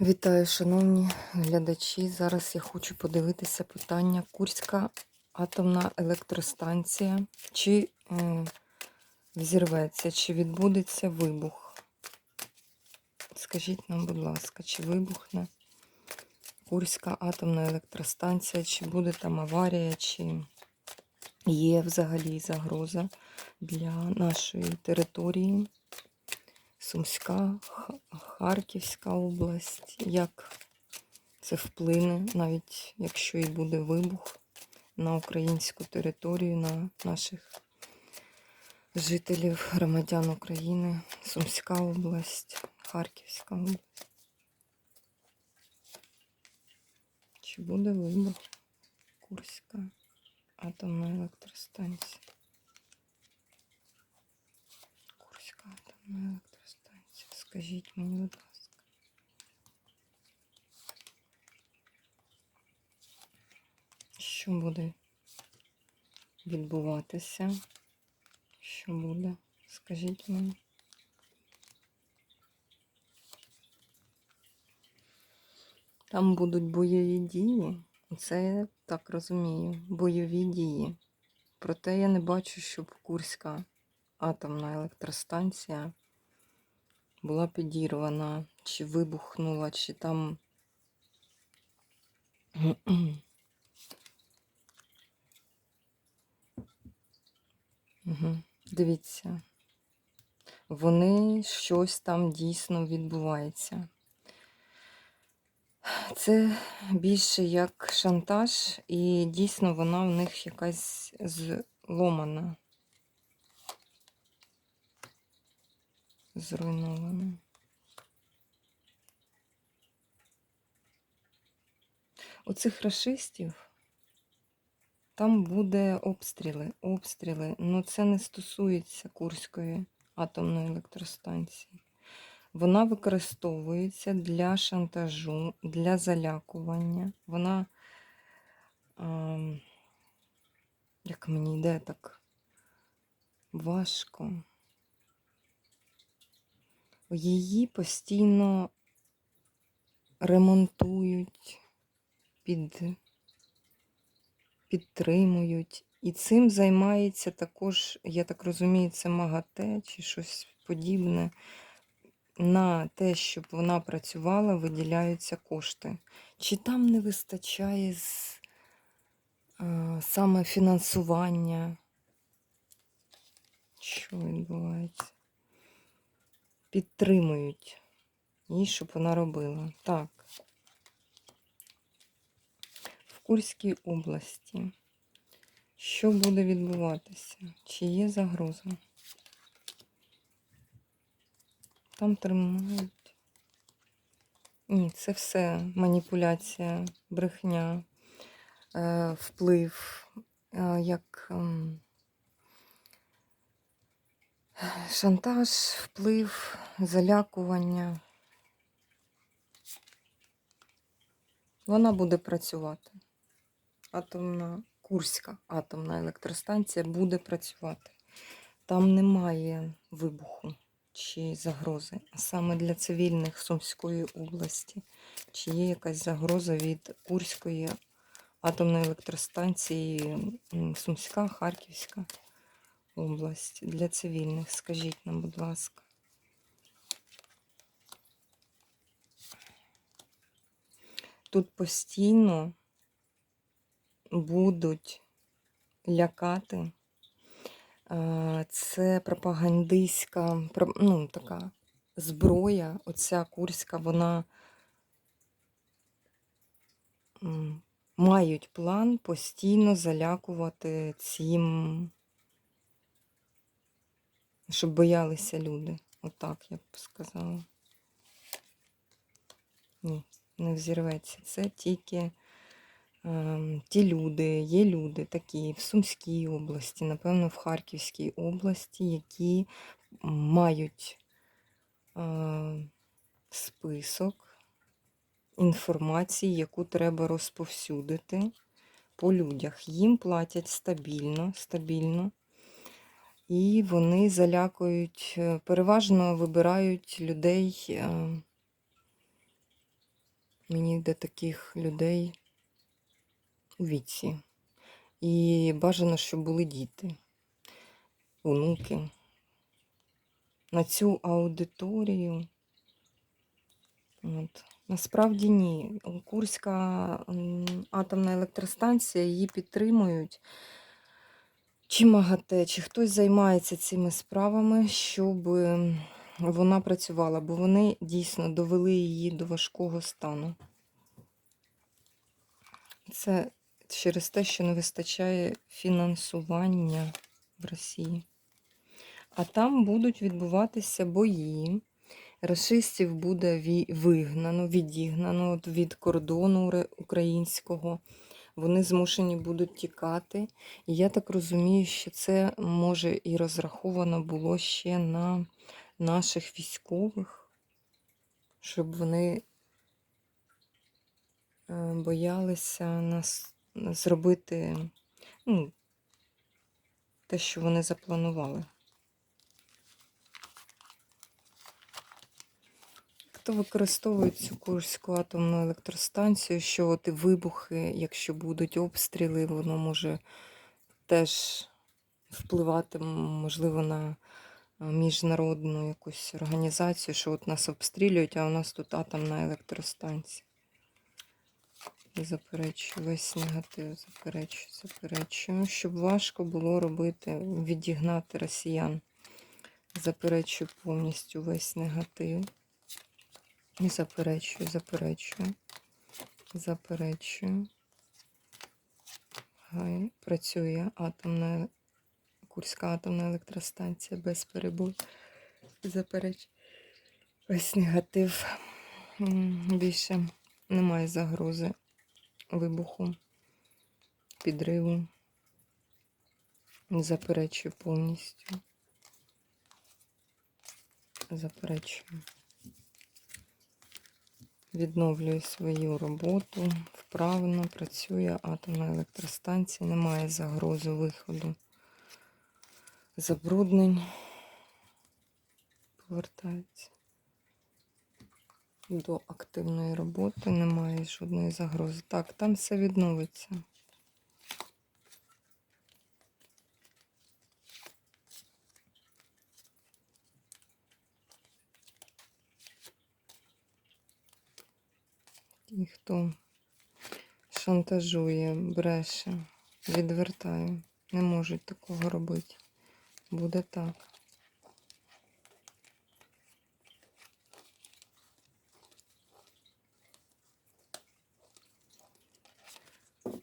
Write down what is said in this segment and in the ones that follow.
Вітаю, шановні глядачі. Зараз я хочу подивитися питання Курська атомна електростанція. Чи е, взірветься, чи відбудеться вибух? Скажіть нам, будь ласка, чи вибухне Курська атомна електростанція, чи буде там аварія, чи є взагалі загроза для нашої території? Сумська, Харківська область. Як це вплине, навіть якщо і буде вибух на українську територію, на наших жителів, громадян України, Сумська область, Харківська область. Чи буде вибух Курська атомна електростанція? Курська атомна електростанція. Скажіть мені, будь ласка. Що буде відбуватися? Що буде? Скажіть мені. Там будуть бойові дії. Це я так розумію. Бойові дії. Проте я не бачу, щоб Курська атомна електростанція була підірвана, чи вибухнула, чи там. Угу. Дивіться, вони щось там дійсно відбувається. Це більше як шантаж, і дійсно вона в них якась зломана. Зруйнована. У цих расистів там буде обстріли, обстріли. Ну це не стосується Курської атомної електростанції. Вона використовується для шантажу, для залякування. Вона, а, як мені йде так важко. Її постійно ремонтують, під, підтримують. І цим займається також, я так розумію, це МАГАТЕ чи щось подібне. На те, щоб вона працювала, виділяються кошти. Чи там не вистачає з, а, саме фінансування? Що відбувається? Підтримують їй, щоб вона робила. Так. В Курській області. Що буде відбуватися? Чи є загроза? Там тримають. Ні, це все маніпуляція, брехня, е, вплив, е, як ем, шантаж, вплив, залякування. Вона буде працювати. Атомна, Курська атомна електростанція буде працювати. Там немає вибуху чи загрози, а саме для цивільних Сумської області. Чи є якась загроза від Курської атомної електростанції Сумська, Харківська область для цивільних? Скажіть нам, будь ласка. Тут постійно будуть лякати. Це пропагандистська ну, така зброя. Оця курська, вона мають план постійно залякувати цим, щоб боялися люди. Отак я б сказала. Ні, не взірветься. Це тільки ем, ті люди, є люди такі в Сумській області, напевно, в Харківській області, які мають е, список інформації, яку треба розповсюдити по людях. Їм платять стабільно, стабільно. І вони залякують, е, переважно вибирають людей. е, мені до таких людей у віці. І бажано, щоб були діти, онуки. На цю аудиторію. От. Насправді ні. Курська атомна електростанція її підтримують. Чи МАГАТЕ, чи хтось займається цими справами, щоб вона працювала, бо вони дійсно довели її до важкого стану. Це через те, що не вистачає фінансування в Росії. А там будуть відбуватися бої. Рашистів буде вигнано, відігнано від кордону українського. Вони змушені будуть тікати. І я так розумію, що це може і розраховано було ще на наших військових, щоб вони е, боялися нас зробити ну, те, що вони запланували. Хто використовує цю Курську атомну електростанцію, що от вибухи, якщо будуть обстріли, воно може теж впливати, можливо, на міжнародну якусь організацію, що от нас обстрілюють, а у нас тут атомна електростанція. Заперечую весь негатив, заперечую, заперечую. Щоб важко було робити, відігнати росіян. Заперечую повністю весь негатив. І заперечую, заперечую, заперечую. Хай працює атомна, Курська атомна електростанція без перебою. Заперечую. Весь негатив. Більше немає загрози вибуху, підриву. Заперечую повністю. Заперечую. Відновлює свою роботу. Вправно працює атомна електростанція. Немає загрози виходу забруднень. Повертається до активної роботи. Немає жодної загрози. Так, там все відновиться. І хто шантажує, бреше, відвертає. Не можуть такого робити. Буде так.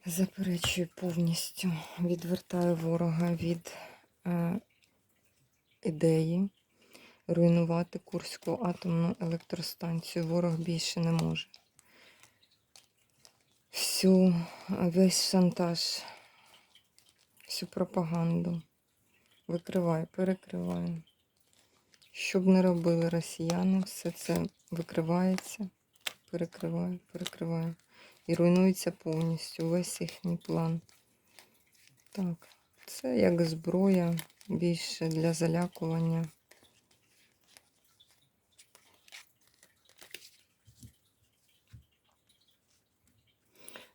Заперечую повністю, відвертаю ворога від е, ідеї руйнувати Курську атомну електростанцію. Ворог більше не може. Всю, весь шантаж, всю пропаганду викриваю, перекриваю. Що б не робили росіяни, все це викривається, перекриваю, перекриваю. І руйнується повністю весь їхній план. Так, це як зброя більше для залякування.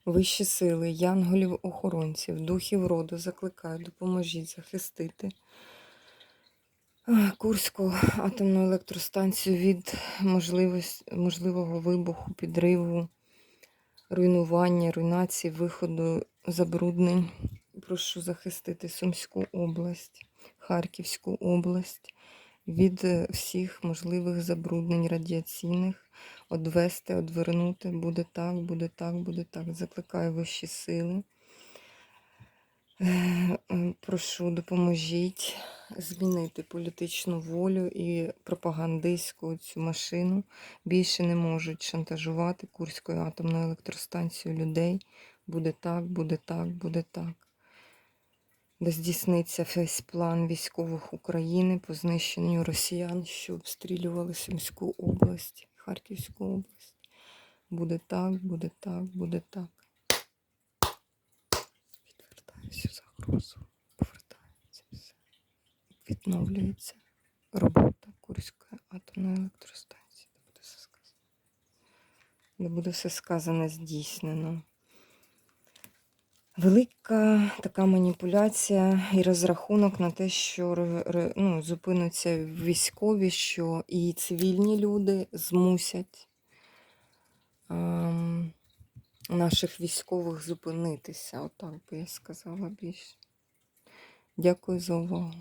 Вищі сили, янголів, охоронців, духів роду закликаю, допоможіть захистити Курську атомну електростанцію від можливого вибуху, підриву, руйнування, руйнації, виходу забруднень. Прошу захистити Сумську область, Харківську область від е, всіх можливих забруднень радіаційних, одвести, одвернути. Буде так, буде так, буде так. Закликаю вищі сили. Е, е, Прошу, допоможіть змінити політичну волю і пропагандистську цю машину. Більше не можуть шантажувати Курською атомною електростанцією людей. Буде так, буде так, буде так. Де здійсниться весь план військових України по знищенню росіян, що обстрілювали Сумську область, Харківську область. Буде так, буде так, буде так. Відвертаюся загрозу. Повертається все. Відновлюється робота Курської атомної електростанції. Де буде все сказано. де буде все сказане здійснено. Велика така маніпуляція і розрахунок на те, що ну, зупинуться військові, що і цивільні люди змусять ем, наших військових зупинитися. Отак би я сказала більше. Дякую за увагу.